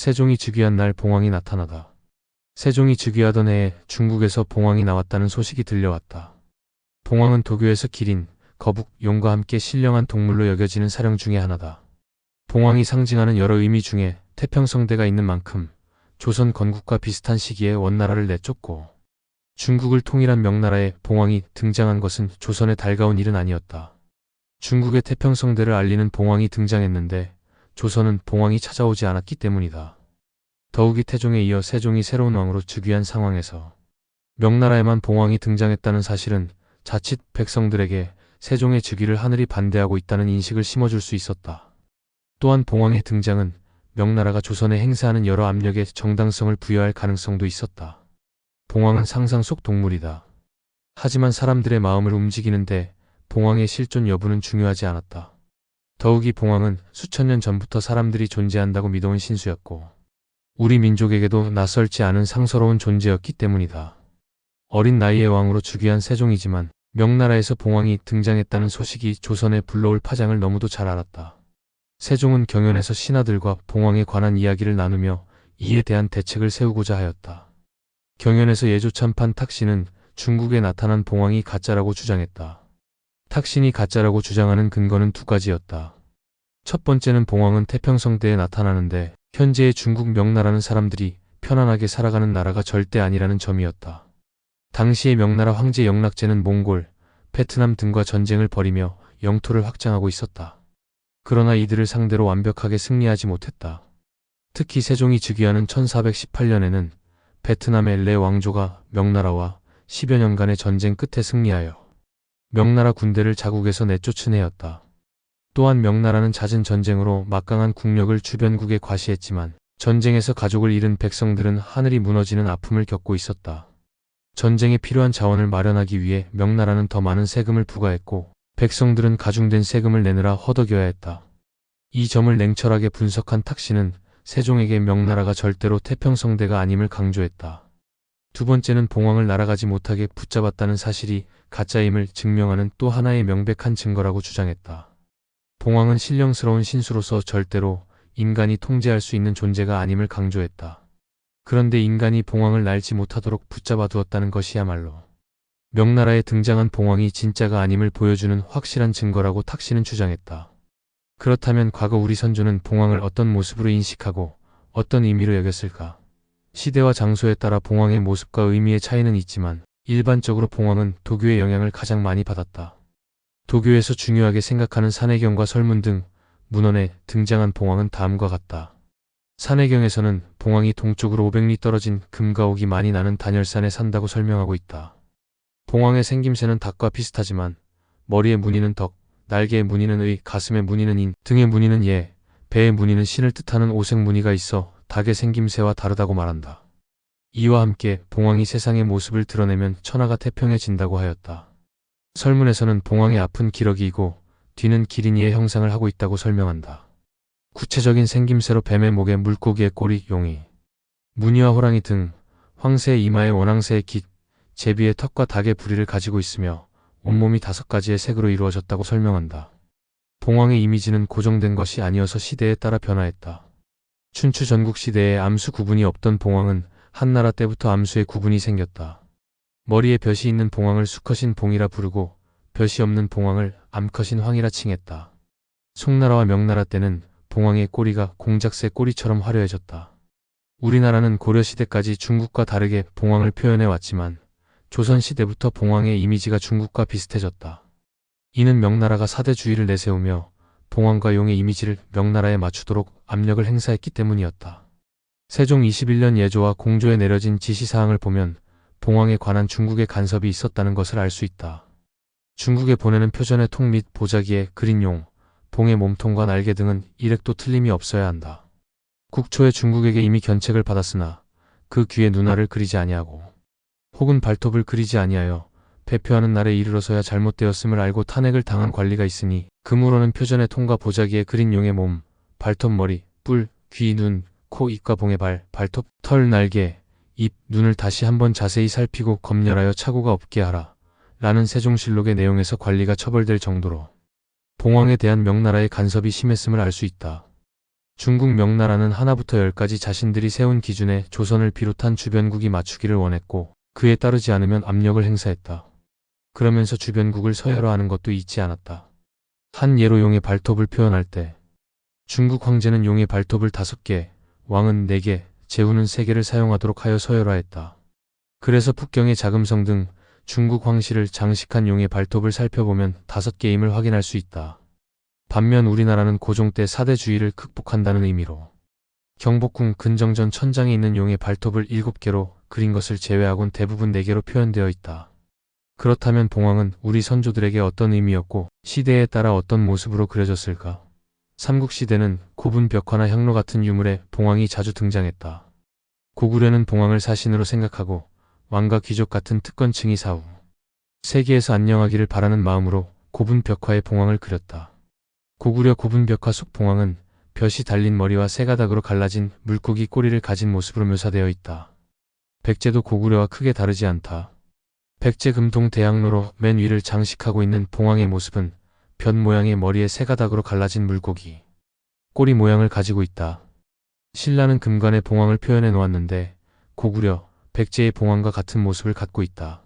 세종이 즉위한 날 봉황이 나타나다. 세종이 즉위하던 해에 중국에서 봉황이 나왔다는 소식이 들려왔다. 봉황은 도교에서 기린, 거북, 용과 함께 신령한 동물로 여겨지는 사령 중의 하나다. 봉황이 상징하는 여러 의미 중에 태평성대가 있는 만큼 조선 건국과 비슷한 시기에 원나라를 내쫓고 중국을 통일한 명나라에 봉황이 등장한 것은 조선의 달가운 일은 아니었다. 중국의 태평성대를 알리는 봉황이 등장했는데 조선은 봉황이 찾아오지 않았기 때문이다. 더욱이 태종에 이어 세종이 새로운 왕으로 즉위한 상황에서 명나라에만 봉황이 등장했다는 사실은 자칫 백성들에게 세종의 즉위를 하늘이 반대하고 있다는 인식을 심어줄 수 있었다. 또한 봉황의 등장은 명나라가 조선에 행사하는 여러 압력에 정당성을 부여할 가능성도 있었다. 봉황은 상상 속 동물이다. 하지만 사람들의 마음을 움직이는데 봉황의 실존 여부는 중요하지 않았다. 더욱이 봉황은 수천 년 전부터 사람들이 존재한다고 믿어온 신수였고 우리 민족에게도 낯설지 않은 상서로운 존재였기 때문이다. 어린 나이의 왕으로 즉위한 세종이지만 명나라에서 봉황이 등장했다는 소식이 조선에 불러올 파장을 너무도 잘 알았다. 세종은 경연에서 신하들과 봉황에 관한 이야기를 나누며 이에 대한 대책을 세우고자 하였다. 경연에서 예조참판 탁신은 중국에 나타난 봉황이 가짜라고 주장했다. 탁신이 가짜라고 주장하는 근거는 두 가지였다. 첫 번째는 봉황은 태평성대에 나타나는데 현재의 중국 명나라는 사람들이 편안하게 살아가는 나라가 절대 아니라는 점이었다. 당시의 명나라 황제 영락제는 몽골, 베트남 등과 전쟁을 벌이며 영토를 확장하고 있었다. 그러나 이들을 상대로 완벽하게 승리하지 못했다. 특히 세종이 즉위하는 1418년에는 베트남의 레 왕조가 명나라와 10여 년간의 전쟁 끝에 승리하여 명나라 군대를 자국에서 내쫓은 해였다. 또한 명나라는 잦은 전쟁으로 막강한 국력을 주변국에 과시했지만 전쟁에서 가족을 잃은 백성들은 하늘이 무너지는 아픔을 겪고 있었다. 전쟁에 필요한 자원을 마련하기 위해 명나라는 더 많은 세금을 부과했고 백성들은 가중된 세금을 내느라 허덕여야 했다. 이 점을 냉철하게 분석한 탁신은 세종에게 명나라가 절대로 태평성대가 아님을 강조했다. 두 번째는 봉황을 날아가지 못하게 붙잡았다는 사실이 가짜임을 증명하는 또 하나의 명백한 증거라고 주장했다. 봉황은 신령스러운 신수로서 절대로 인간이 통제할 수 있는 존재가 아님을 강조했다. 그런데 인간이 봉황을 날지 못하도록 붙잡아 두었다는 것이야말로 명나라에 등장한 봉황이 진짜가 아님을 보여주는 확실한 증거라고 탁신은 주장했다. 그렇다면 과거 우리 선조는 봉황을 어떤 모습으로 인식하고 어떤 의미로 여겼을까? 시대와 장소에 따라 봉황의 모습과 의미의 차이는 있지만 일반적으로 봉황은 도교의 영향을 가장 많이 받았다. 도교에서 중요하게 생각하는 산해경과 설문 등 문헌에 등장한 봉황은 다음과 같다. 산해경에서는 봉황이 동쪽으로 500리 떨어진 금가옥이 많이 나는 단열산에 산다고 설명하고 있다. 봉황의 생김새는 닭과 비슷하지만 머리의 무늬는 덕, 날개의 무늬는 의, 가슴의 무늬는 인, 등의 무늬는 예, 배의 무늬는 신을 뜻하는 오색 무늬가 있어 닭의 생김새와 다르다고 말한다. 이와 함께 봉황이 세상의 모습을 드러내면 천하가 태평해진다고 하였다. 설문에서는 봉황의 앞은 기러기이고 뒤는 기린이의 형상을 하고 있다고 설명한다. 구체적인 생김새로 뱀의 목에 물고기의 꼬리, 용이, 무늬와 호랑이 등 황새의 이마에 원앙새의 깃, 제비의 턱과 닭의 부리를 가지고 있으며 온몸이 다섯 가지의 색으로 이루어졌다고 설명한다. 봉황의 이미지는 고정된 것이 아니어서 시대에 따라 변화했다. 춘추 전국 시대에 암수 구분이 없던 봉황은 한나라 때부터 암수의 구분이 생겼다. 머리에 볕이 있는 봉황을 수컷인 봉이라 부르고 볕이 없는 봉황을 암컷인 황이라 칭했다. 송나라와 명나라 때는 봉황의 꼬리가 공작새 꼬리처럼 화려해졌다. 우리나라는 고려시대까지 중국과 다르게 봉황을 표현해 왔지만 조선시대부터 봉황의 이미지가 중국과 비슷해졌다. 이는 명나라가 사대주의를 내세우며 봉황과 용의 이미지를 명나라에 맞추도록 압력을 행사했기 때문이었다. 세종 21년 예조와 공조에 내려진 지시사항을 보면 봉황에 관한 중국의 간섭이 있었다는 것을 알 수 있다. 중국에 보내는 표전의 통 및 보자기에 그린 용, 봉의 몸통과 날개 등은 일획도 틀림이 없어야 한다. 국초에 중국에게 이미 견책을 받았으나 그 귀에 눈알을 그리지 아니하고 혹은 발톱을 그리지 아니하여 배표하는 날에 이르러서야 잘못되었음을 알고 탄핵을 당한 관리가 있으니 금으로는 표전의 통과 보자기에 그린 용의 몸, 발톱 머리, 뿔, 귀, 눈, 코, 입과 봉의 발, 발톱, 털, 날개, 입, 눈을 다시 한번 자세히 살피고 검열하여 착오가 없게 하라. 라는 세종실록의 내용에서 관리가 처벌될 정도로 봉황에 대한 명나라의 간섭이 심했음을 알 수 있다. 중국 명나라는 하나부터 열까지 자신들이 세운 기준에 조선을 비롯한 주변국이 맞추기를 원했고 그에 따르지 않으면 압력을 행사했다. 그러면서 주변국을 서열화하는 것도 잊지 않았다. 한 예로 용의 발톱을 표현할 때 중국 황제는 용의 발톱을 다섯 개, 왕은 네 개, 제후는 세 개를 사용하도록 하여 서열화했다. 그래서 북경의 자금성 등 중국 황실을 장식한 용의 발톱을 살펴보면 다섯 개임을 확인할 수 있다. 반면 우리나라는 고종 때 사대주의를 극복한다는 의미로 경복궁 근정전 천장에 있는 용의 발톱을 일곱 개로 그린 것을 제외하곤 대부분 네 개로 표현되어 있다. 그렇다면 봉황은 우리 선조들에게 어떤 의미였고 시대에 따라 어떤 모습으로 그려졌을까? 삼국시대는 고분 벽화나 향로 같은 유물에 봉황이 자주 등장했다. 고구려는 봉황을 사신으로 생각하고 왕과 귀족 같은 특권층이 사후 세계에서 안녕하기를 바라는 마음으로 고분 벽화에 봉황을 그렸다. 고구려 고분 벽화 속 봉황은 벼이 달린 머리와 세 가닥으로 갈라진 물고기 꼬리를 가진 모습으로 묘사되어 있다. 백제도 고구려와 크게 다르지 않다. 백제 금통 대학로로 맨 위를 장식하고 있는 봉황의 모습은 변 모양의 머리에 세 가닥으로 갈라진 물고기 꼬리 모양을 가지고 있다. 신라는 금관에 봉황을 표현해 놓았는데 고구려, 백제의 봉황과 같은 모습을 갖고 있다.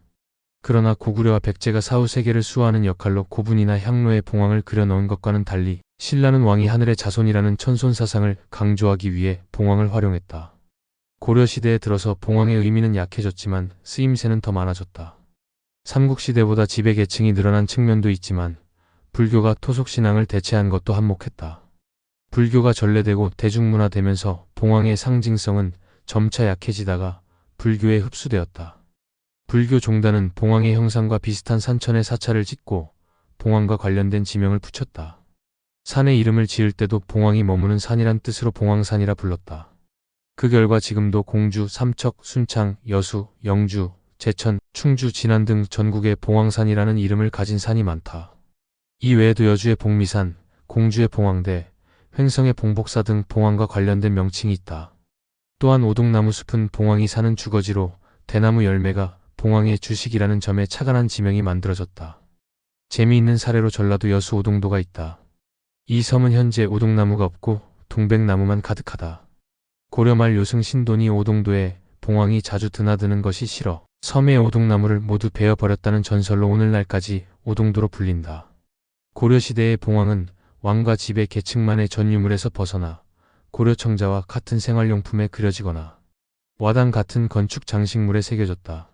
그러나 고구려와 백제가 사후 세계를 수호하는 역할로 고분이나 향로에 봉황을 그려 넣은 것과는 달리 신라는 왕이 하늘의 자손이라는 천손 사상을 강조하기 위해 봉황을 활용했다. 고려 시대에 들어서 봉황의 의미는 약해졌지만 쓰임새는 더 많아졌다. 삼국시대보다 지배 계층이 늘어난 측면도 있지만 불교가 토속신앙을 대체한 것도 한몫했다. 불교가 전래되고 대중문화되면서 봉황의 상징성은 점차 약해지다가 불교에 흡수되었다. 불교 종단은 봉황의 형상과 비슷한 산천에 사찰을 짓고 봉황과 관련된 지명을 붙였다. 산의 이름을 지을 때도 봉황이 머무는 산이란 뜻으로 봉황산이라 불렀다. 그 결과 지금도 공주, 삼척, 순창, 여수, 영주, 제천, 충주, 진안 등 전국에 봉황산이라는 이름을 가진 산이 많다. 이 외에도 여주의 복미산, 공주의 봉황대, 횡성의 봉복사 등 봉황과 관련된 명칭이 있다. 또한 오동나무 숲은 봉황이 사는 주거지로 대나무 열매가 봉황의 주식이라는 점에 착안한 지명이 만들어졌다. 재미있는 사례로 전라도 여수 오동도가 있다. 이 섬은 현재 오동나무가 없고 동백나무만 가득하다. 고려 말 요승 신돈이 오동도에 봉황이 자주 드나드는 것이 싫어 섬의 오동나무를 모두 베어버렸다는 전설로 오늘날까지 오동도로 불린다. 고려시대의 봉황은 왕과 집의 계층만의 전유물에서 벗어나 고려청자와 같은 생활용품에 그려지거나 와당 같은 건축 장식물에 새겨졌다.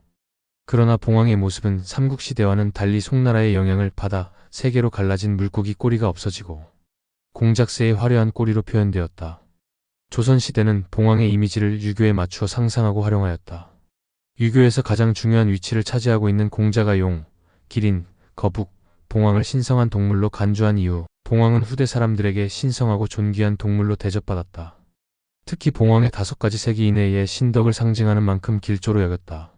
그러나 봉황의 모습은 삼국시대와는 달리 송나라의 영향을 받아 세 개로 갈라진 물고기 꼬리가 없어지고 공작새의 화려한 꼬리로 표현되었다. 조선시대는 봉황의 이미지를 유교에 맞추어 상상하고 활용하였다. 유교에서 가장 중요한 위치를 차지하고 있는 공자가 용, 기린, 거북, 봉황을 신성한 동물로 간주한 이후 봉황은 후대 사람들에게 신성하고 존귀한 동물로 대접받았다. 특히 봉황의 다섯 가지 세기 이내의 신덕을 상징하는 만큼 길조로 여겼다.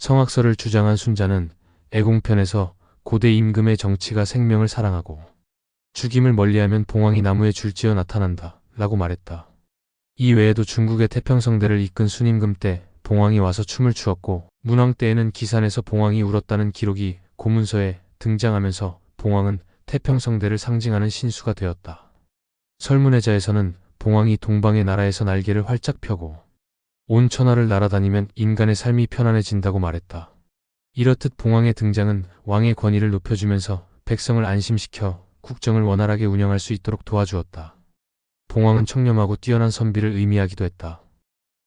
성악설을 주장한 순자는 애공편에서 고대 임금의 정치가 생명을 사랑하고 죽임을 멀리하면 봉황이 나무에 줄지어 나타난다 라고 말했다. 이 외에도 중국의 태평성대를 이끈 순임금 때 봉황이 와서 춤을 추었고 문왕 때에는 기산에서 봉황이 울었다는 기록이 고문서에 등장하면서 봉황은 태평성대를 상징하는 신수가 되었다. 설문해자에서는 봉황이 동방의 나라에서 날개를 활짝 펴고 온 천하를 날아다니면 인간의 삶이 편안해진다고 말했다. 이렇듯 봉황의 등장은 왕의 권위를 높여주면서 백성을 안심시켜 국정을 원활하게 운영할 수 있도록 도와주었다. 봉황은 청렴하고 뛰어난 선비를 의미하기도 했다.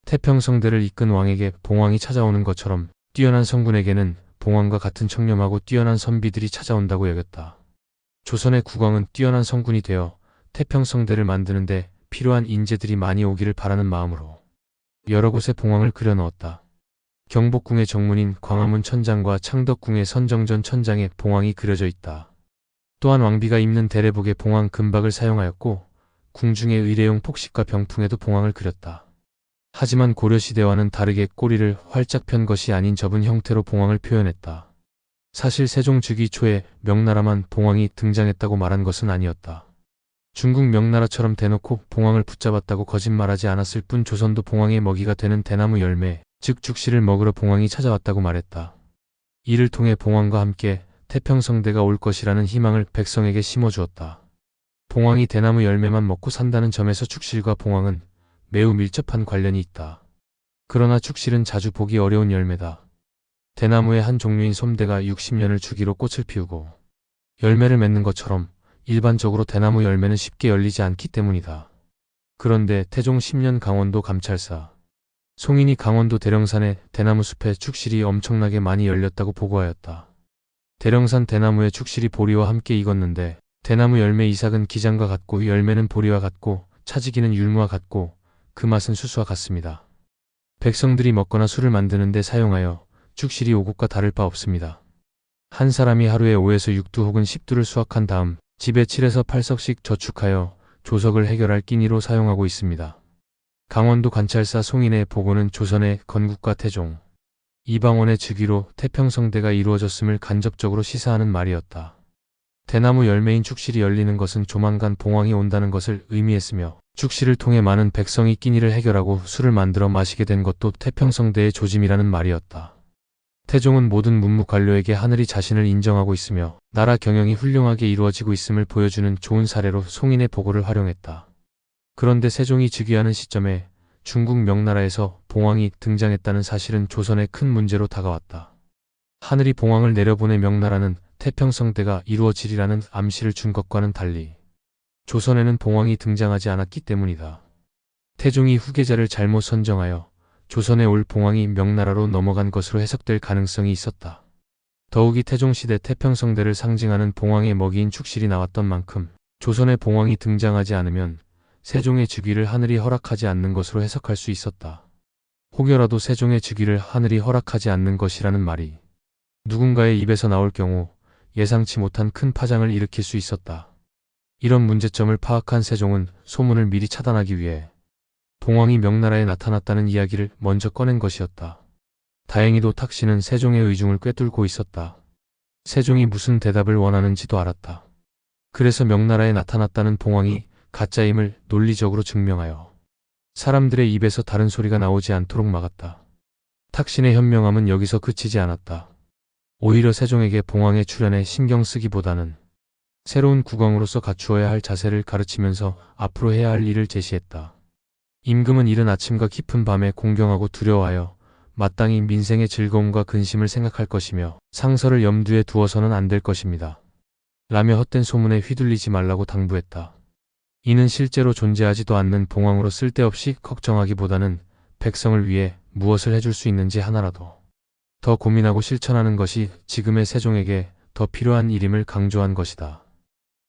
태평성대를 이끈 왕에게 봉황이 찾아오는 것처럼 뛰어난 성군에게는 봉황과 같은 청렴하고 뛰어난 선비들이 찾아온다고 여겼다. 조선의 국왕은 뛰어난 성군이 되어 태평성대를 만드는데 필요한 인재들이 많이 오기를 바라는 마음으로 여러 곳에 봉황을 그려 넣었다. 경복궁의 정문인 광화문 천장과 창덕궁의 선정전 천장에 봉황이 그려져 있다. 또한 왕비가 입는 대례복에 봉황 금박을 사용하였고 궁중의 의례용 폭식과 병풍에도 봉황을 그렸다. 하지만 고려시대와는 다르게 꼬리를 활짝 편 것이 아닌 접은 형태로 봉황을 표현했다. 사실 세종 즉위 초에 명나라만 봉황이 등장했다고 말한 것은 아니었다. 중국 명나라처럼 대놓고 봉황을 붙잡았다고 거짓말하지 않았을 뿐 조선도 봉황의 먹이가 되는 대나무 열매, 즉 죽씨를 먹으러 봉황이 찾아왔다고 말했다. 이를 통해 봉황과 함께 태평성대가 올 것이라는 희망을 백성에게 심어주었다. 봉황이 대나무 열매만 먹고 산다는 점에서 축실과 봉황은 매우 밀접한 관련이 있다. 그러나 축실은 자주 보기 어려운 열매다. 대나무의 한 종류인 솜대가 60년을 주기로 꽃을 피우고 열매를 맺는 것처럼 일반적으로 대나무 열매는 쉽게 열리지 않기 때문이다. 그런데 태종 10년 강원도 감찰사 송인이 강원도 대령산의 대나무 숲에 축실이 엄청나게 많이 열렸다고 보고하였다. 대령산 대나무의 축실이 보리와 함께 익었는데 대나무 열매 이삭은 기장과 같고 열매는 보리와 같고 차지기는 율무와 같고 그 맛은 수수와 같습니다. 백성들이 먹거나 술을 만드는 데 사용하여 축실이 오곡과 다를 바 없습니다. 한 사람이 하루에 5에서 6두 혹은 10두를 수확한 다음 집에 7에서 8석씩 저축하여 조석을 해결할 끼니로 사용하고 있습니다. 강원도 관찰사 송인의 보고는 조선의 건국과 태종, 이방원의 즉위로 태평성대가 이루어졌음을 간접적으로 시사하는 말이었다. 대나무 열매인 축실이 열리는 것은 조만간 봉황이 온다는 것을 의미했으며 축실을 통해 많은 백성이 끼니를 해결하고 술을 만들어 마시게 된 것도 태평성대의 조짐이라는 말이었다. 태종은 모든 문무 관료에게 하늘이 자신을 인정하고 있으며 나라 경영이 훌륭하게 이루어지고 있음을 보여주는 좋은 사례로 송인의 보고를 활용했다. 그런데 세종이 즉위하는 시점에 중국 명나라에서 봉황이 등장했다는 사실은 조선의 큰 문제로 다가왔다. 하늘이 봉황을 내려보내 명나라는 태평성대가 이루어지리라는 암시를 준 것과는 달리 조선에는 봉황이 등장하지 않았기 때문이다. 태종이 후계자를 잘못 선정하여 조선에 올 봉황이 명나라로 넘어간 것으로 해석될 가능성이 있었다. 더욱이 태종시대 태평성대를 상징하는 봉황의 먹이인 축실이 나왔던 만큼 조선에 봉황이 등장하지 않으면 세종의 즉위를 하늘이 허락하지 않는 것으로 해석할 수 있었다. 혹여라도 세종의 즉위를 하늘이 허락하지 않는 것이라는 말이 누군가의 입에서 나올 경우 예상치 못한 큰 파장을 일으킬 수 있었다. 이런 문제점을 파악한 세종은 소문을 미리 차단하기 위해 봉황이 명나라에 나타났다는 이야기를 먼저 꺼낸 것이었다. 다행히도 탁씨는 세종의 의중을 꿰뚫고 있었다. 세종이 무슨 대답을 원하는지도 알았다. 그래서 명나라에 나타났다는 봉황이 가짜임을 논리적으로 증명하여 사람들의 입에서 다른 소리가 나오지 않도록 막았다. 탁신의 현명함은 여기서 그치지 않았다. 오히려 세종에게 봉황의 출현에 신경 쓰기보다는 새로운 국왕으로서 갖추어야 할 자세를 가르치면서 앞으로 해야 할 일을 제시했다. 임금은 이른 아침과 깊은 밤에 공경하고 두려워하여 마땅히 민생의 즐거움과 근심을 생각할 것이며 상서를 염두에 두어서는 안 될 것입니다. 라며 헛된 소문에 휘둘리지 말라고 당부했다. 이는 실제로 존재하지도 않는 봉황으로 쓸데없이 걱정하기보다는 백성을 위해 무엇을 해줄 수 있는지 하나라도 더 고민하고 실천하는 것이 지금의 세종에게 더 필요한 일임을 강조한 것이다.